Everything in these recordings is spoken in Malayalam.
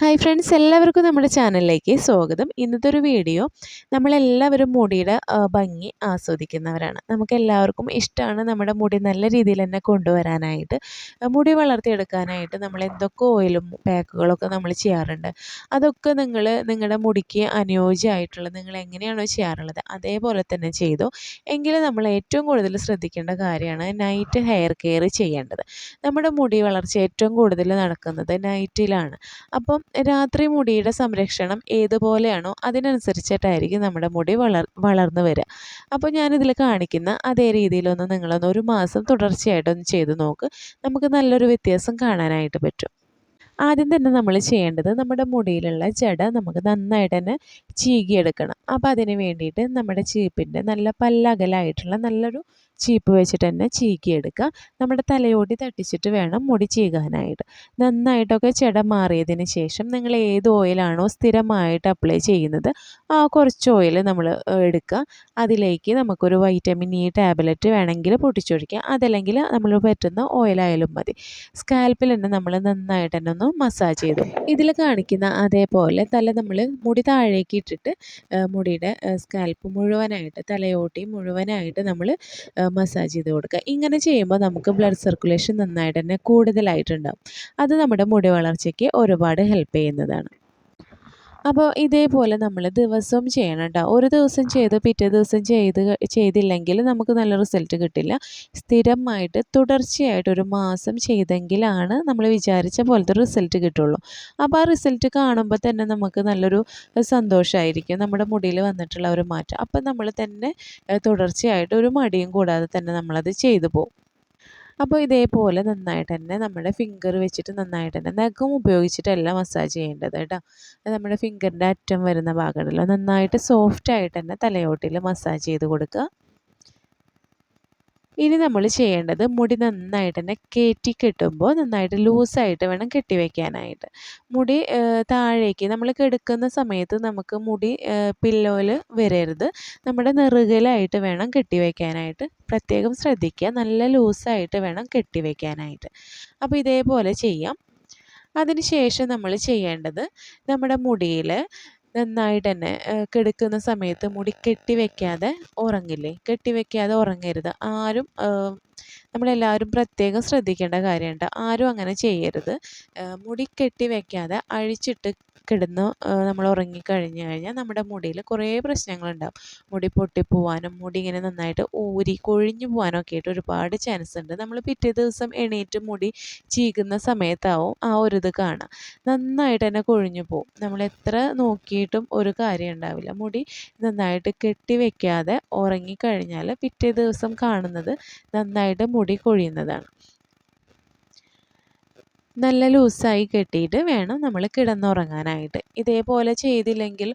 ഹായ് ഫ്രണ്ട്സ് എല്ലാവർക്കും നമ്മുടെ ചാനലിലേക്ക് സ്വാഗതം. ഇന്നത്തെ ഒരു വീഡിയോ നമ്മളെല്ലാവരും മുടിയുടെ ഭംഗി ആസ്വദിക്കുന്നവരാണ്. നമുക്ക് എല്ലാവർക്കും ഇഷ്ടമാണ് നമ്മുടെ മുടി നല്ല രീതിയിൽ തന്നെ കൊണ്ടുവരാനായിട്ട് മുടി വളർത്തിയെടുക്കാനായിട്ട് നമ്മൾ എന്തൊക്കെ ഓയിലും പാക്കുകളൊക്കെ നമ്മൾ ചെയ്യാറുണ്ട്. അതൊക്കെ നിങ്ങൾ നിങ്ങളുടെ മുടിക്ക് അനുയോജ്യമായിട്ടുള്ള നിങ്ങൾ എങ്ങനെയാണോ ചെയ്യാറുള്ളത് അതേപോലെ തന്നെ ചെയ്തു. എങ്കിൽ നമ്മൾ ഏറ്റവും കൂടുതൽ ശ്രദ്ധിക്കേണ്ട കാര്യമാണ് നൈറ്റ് ഹെയർ കെയർ ചെയ്യേണ്ടത്. നമ്മുടെ മുടി വളർച്ച ഏറ്റവും കൂടുതൽ നടക്കുന്നത് നൈറ്റിലാണ് അപ്പം രാത്രി മുടിയുടെ സംരക്ഷണം ഏതുപോലെയാണോ അതിനനുസരിച്ചിട്ടായിരിക്കും നമ്മുടെ മുടി വളർ വളർന്നു വരിക. അപ്പോൾ ഞാനിതിൽ കാണിക്കുന്ന അതേ രീതിയിലൊന്ന് നിങ്ങളൊന്ന് ഒരു മാസം തുടർച്ചയായിട്ടൊന്ന് ചെയ്ത് നോക്ക്. നമുക്ക് നല്ലൊരു വ്യത്യാസം കാണാനായിട്ട് പറ്റും. ആദ്യം തന്നെ നമ്മൾ ചെയ്യേണ്ടത് നമ്മുടെ മുടിയിലുള്ള ജട നമുക്ക് നന്നായിട്ട് തന്നെ ചീകിയെടുക്കണം. അപ്പോൾ അതിന് വേണ്ടിയിട്ട് നമ്മുടെ ചീപ്പിന്റെ നല്ല പല്ലകലായിട്ടുള്ള നല്ലൊരു ചീപ്പ് വെച്ചിട്ട് തന്നെ ചീകിയെടുക്കുക. നമ്മുടെ തലയോടി തട്ടിച്ചിട്ട് വേണം മുടി ചീകാനായിട്ട്. നന്നായിട്ടൊക്കെ ചെട മാറിയതിന് ശേഷം നിങ്ങൾ ഏത് ഓയിലാണോ സ്ഥിരമായിട്ട് അപ്ലൈ ചെയ്യുന്നത് ആ കുറച്ച് ഓയിൽ നമ്മൾ എടുക്കുക. അതിലേക്ക് നമുക്കൊരു വൈറ്റമിൻ ഇ ടാബ്ലറ്റ് വേണമെങ്കിൽ പൊട്ടിച്ചൊഴിക്കുക. അതല്ലെങ്കിൽ നമ്മൾ പറ്റുന്ന ഓയിലായാലും മതി. സ്കാൽപ്പിൽ തന്നെ നമ്മൾ നന്നായിട്ട് തന്നെ ഒന്ന് മസാജ് ചെയ്തു. ഇതിൽ കാണിക്കുന്ന അതേപോലെ തല നമ്മൾ മുടി താഴേക്ക് ഇട്ടിട്ട് മുടിയുടെ സ്കാൽപ്പ് മുഴുവനായിട്ട് തലയോട്ടി മുഴുവനായിട്ട് നമ്മൾ മസാജ് ചെയ്ത് കൊടുക്കുക. ഇങ്ങനെ ചെയ്യുമ്പോൾ നമുക്ക് ബ്ലഡ് സർക്കുലേഷൻ നന്നായിട്ട് തന്നെ കൂടുതലായിട്ടുണ്ടാകും അത് നമ്മുടെ മുടി വളർച്ചയ്ക്ക് ഒരുപാട് ഹെൽപ്പ് ചെയ്യുന്നതാണ്. അപ്പോൾ ഇതേപോലെ നമ്മൾ ദിവസവും ചെയ്യണം കേട്ടോ ഒരു ദിവസം ചെയ്ത് പിറ്റേ ദിവസം ചെയ്ത് ചെയ്തില്ലെങ്കിൽ നമുക്ക് നല്ല റിസൾട്ട് കിട്ടില്ല. സ്ഥിരമായിട്ട് തുടർച്ചയായിട്ട് ഒരു മാസം ചെയ്തെങ്കിലാണ് നമ്മൾ വിചാരിച്ച പോലത്തെ റിസൾട്ട് കിട്ടുള്ളൂ. അപ്പോൾ ആ റിസൾട്ട് കാണുമ്പോൾ തന്നെ നമുക്ക് നല്ലൊരു സന്തോഷമായിരിക്കും നമ്മുടെ മുടിയിൽ വന്നിട്ടുള്ള ഒരു മാറ്റം. അപ്പം നമ്മൾ തന്നെ തുടർച്ചയായിട്ട് ഒരു മടിയും കൂടാതെ തന്നെ നമ്മളത് ചെയ്തു പോകും. അപ്പോൾ ഇതേപോലെ നന്നായിട്ട് തന്നെ നമ്മുടെ ഫിംഗർ വെച്ചിട്ട് നന്നായിട്ട് തന്നെ നഖം ഉപയോഗിച്ചിട്ടല്ല മസാജ് ചെയ്യേണ്ടത് കേട്ടോ. നമ്മുടെ ഫിംഗറിന്റെ അറ്റം വരുന്ന ഭാഗമുണ്ടല്ലോ നന്നായിട്ട് സോഫ്റ്റ് ആയിട്ട് തന്നെ തലയോട്ടിൽ മസാജ് ചെയ്ത് കൊടുക്കുക. ഇനി നമ്മൾ ചെയ്യേണ്ടത് മുടി നന്നായിട്ട് തന്നെ കയറ്റി കെട്ടുമ്പോൾ നന്നായിട്ട് ലൂസായിട്ട് വേണം കെട്ടി വയ്ക്കാനായിട്ട് മുടി താഴേക്ക് നമ്മൾ കെടുക്കുന്ന സമയത്ത് നമുക്ക് മുടി പില്ലോയിൽ വരരുത്. നമ്മുടെ നെറുകലായിട്ട് വേണം കെട്ടി വയ്ക്കാനായിട്ട് പ്രത്യേകം ശ്രദ്ധിക്കുക. നല്ല ലൂസായിട്ട് വേണം കെട്ടി വയ്ക്കാനായിട്ട് അപ്പോൾ ഇതേപോലെ ചെയ്യാം. അതിനുശേഷം നമ്മൾ ചെയ്യേണ്ടത് നമ്മുടെ മുടിയിൽ നന്നായിട്ട് തന്നെ കിടക്കുന്ന സമയത്ത് മുടി കെട്ടി വെക്കാതെ ഉറങ്ങില്ലേ? കെട്ടി വെക്കാതെ ഉറങ്ങരുത്. ആരും നമ്മളെല്ലാവരും പ്രത്യേകം ശ്രദ്ധിക്കേണ്ട കാര്യമുണ്ട്. ആരും അങ്ങനെ ചെയ്യരുത്. മുടി കെട്ടി വെക്കാതെ അഴിച്ചിട്ട് കിടന്ന് നമ്മൾ ഉറങ്ങിക്കഴിഞ്ഞ് കഴിഞ്ഞാൽ നമ്മുടെ മുടിയിൽ കുറേ പ്രശ്നങ്ങളുണ്ടാവും. മുടി പൊട്ടിപ്പോവാനും മുടി ഇങ്ങനെ നന്നായിട്ട് ഊരി കൊഴിഞ്ഞു പോകാനൊക്കെ ആയിട്ട് ഒരുപാട് ചാൻസ് ഉണ്ട്. നമ്മൾ പിറ്റേ ദിവസം എണീറ്റ് മുടി ചീകുന്ന സമയത്താവും ആ ഒരു ഇത് കാണാം നന്നായിട്ട് തന്നെ കൊഴിഞ്ഞു പോവും. നമ്മൾ എത്ര നോക്കിയിട്ടും ഒരു കാര്യം ഉണ്ടാവില്ല. മുടി നന്നായിട്ട് കെട്ടി വെക്കാതെ ഉറങ്ങിക്കഴിഞ്ഞാൽ പിറ്റേ ദിവസം കാണുന്നത് നന്നായിട്ട് മുടി കൊഴിയുന്നതാണ്. നല്ല ലൂസായി കെട്ടിയിട്ട് വേണം നമ്മൾ കിടന്നുറങ്ങാനായിട്ട്. ഇതേപോലെ ചെയ്തില്ലെങ്കിൽ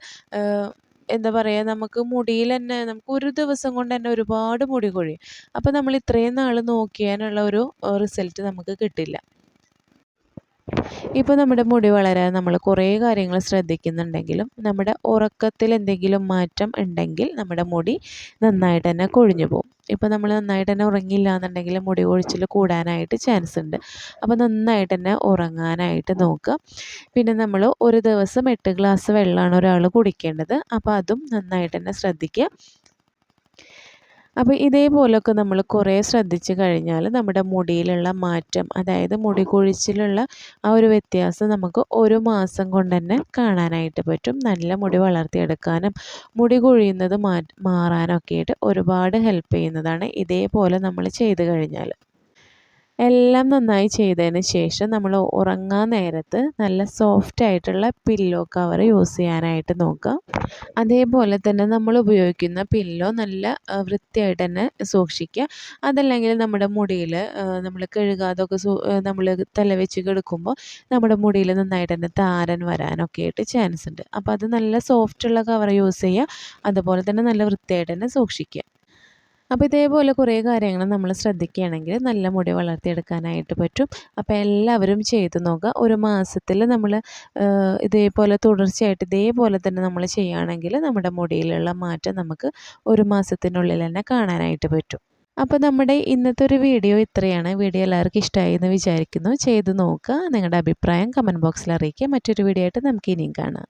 എന്താ പറയുക നമുക്ക് മുടിയിൽ തന്നെ നമുക്ക് ഒരു ദിവസം കൊണ്ട് തന്നെ ഒരുപാട് മുടി കൊഴിയും. അപ്പോൾ നമ്മൾ ഇത്രയും നാൾ നോക്കിയാനുള്ള ഒരു റിസൾട്ട് നമുക്ക് കിട്ടില്ല. ഇപ്പോൾ നമ്മുടെ മുടി വളരാൻ നമ്മൾ കുറേ കാര്യങ്ങൾ ശ്രദ്ധിക്കുന്നുണ്ടെങ്കിലും നമ്മുടെ ഉറക്കത്തിൽ എന്തെങ്കിലും മാറ്റം ഉണ്ടെങ്കിൽ നമ്മുടെ മുടി നന്നായിട്ട് തന്നെ കൊഴിഞ്ഞു പോകും. ഇപ്പോൾ നമ്മൾ നന്നായിട്ട് തന്നെ ഉറങ്ങിയില്ല എന്നുണ്ടെങ്കിൽ മുടി കൊഴിച്ചിൽ കൂടാനായിട്ട് ചാൻസ് ഉണ്ട്. അപ്പോൾ നന്നായിട്ട് തന്നെ ഉറങ്ങാനായിട്ട് നോക്കുക. പിന്നെ നമ്മൾ ഒരു ദിവസം എട്ട് ഗ്ലാസ് വെള്ളമാണ് ഒരാൾ കുടിക്കേണ്ടത്. അപ്പോൾ അതും നന്നായിട്ട് തന്നെ ശ്രദ്ധിക്കുക. അപ്പോൾ ഇതേപോലൊക്കെ നമ്മൾ കുറേ ശ്രദ്ധിച്ചു കഴിഞ്ഞാൽ നമ്മുടെ മുടിയിലുള്ള മാറ്റം അതായത് മുടി കൊഴിച്ചിലുള്ള ആ ഒരു വ്യത്യാസം നമുക്ക് ഒരു മാസം കൊണ്ട് തന്നെ കാണാനായിട്ട് പറ്റും. നല്ല മുടി വളർത്തിയെടുക്കാനും മുടി കൊഴിയുന്നത് മാ മാറാനൊക്കെ ആയിട്ട് ഒരുപാട് ഹെൽപ്പ് ചെയ്യുന്നതാണ് ഇതേപോലെ നമ്മൾ ചെയ്ത് കഴിഞ്ഞാൽ എല്ലാം നന്നായി ചെയ്തതിന് ശേഷം നമ്മൾ ഉറങ്ങാൻ നേരത്ത് നല്ല സോഫ്റ്റ് ആയിട്ടുള്ള പില്ലോ കവർ യൂസ് ചെയ്യാനായിട്ട് നോക്കുക. അതേപോലെ തന്നെ നമ്മൾ ഉപയോഗിക്കുന്ന പില്ലോ നല്ല വൃത്തിയായിട്ട് തന്നെ സൂക്ഷിക്കുക. അതല്ലെങ്കിൽ നമ്മുടെ മുടിയിൽ നമ്മൾ കഴുകാതൊക്കെ നമ്മൾ തലവെച്ച് കെടുക്കുമ്പോൾ നമ്മുടെ മുടിയിൽ നന്നായിട്ട് തന്നെ താരൻ വരാനൊക്കെ ആയിട്ട് ചാൻസ് ഉണ്ട്. അപ്പോൾ അത് നല്ല സോഫ്റ്റുള്ള കവർ യൂസ് ചെയ്യുക. അതുപോലെ തന്നെ നല്ല വൃത്തിയായിട്ട് തന്നെ സൂക്ഷിക്കുക. അപ്പോൾ ഇതേപോലെ കുറേ കാര്യങ്ങൾ നമ്മൾ ശ്രദ്ധിക്കുകയാണെങ്കിൽ നല്ല മുടി വളർത്തിയെടുക്കാനായിട്ട് പറ്റും. അപ്പോൾ എല്ലാവരും ചെയ്തു നോക്കുക. ഒരു മാസത്തിൽ നമ്മൾ ഇതേപോലെ തുടർച്ചയായിട്ട് ഇതേപോലെ തന്നെ നമ്മൾ ചെയ്യുകയാണെങ്കിൽ നമ്മുടെ മുടിയിലുള്ള മാറ്റം നമുക്ക് ഒരു മാസത്തിനുള്ളിൽ തന്നെ കാണാനായിട്ട് പറ്റും. അപ്പോൾ നമ്മുടെ ഇന്നത്തെ ഒരു വീഡിയോ ഇത്രയാണ്. വീഡിയോ എല്ലാവർക്കും ഇഷ്ടമായി എന്ന് വിചാരിക്കുന്നു. ചെയ്ത് നോക്കുക. നിങ്ങളുടെ അഭിപ്രായം കമന്റ് ബോക്സിൽ അറിയിക്കുക. മറ്റൊരു വീഡിയോ ആയിട്ട് നമുക്ക് ഇനിയും കാണാം.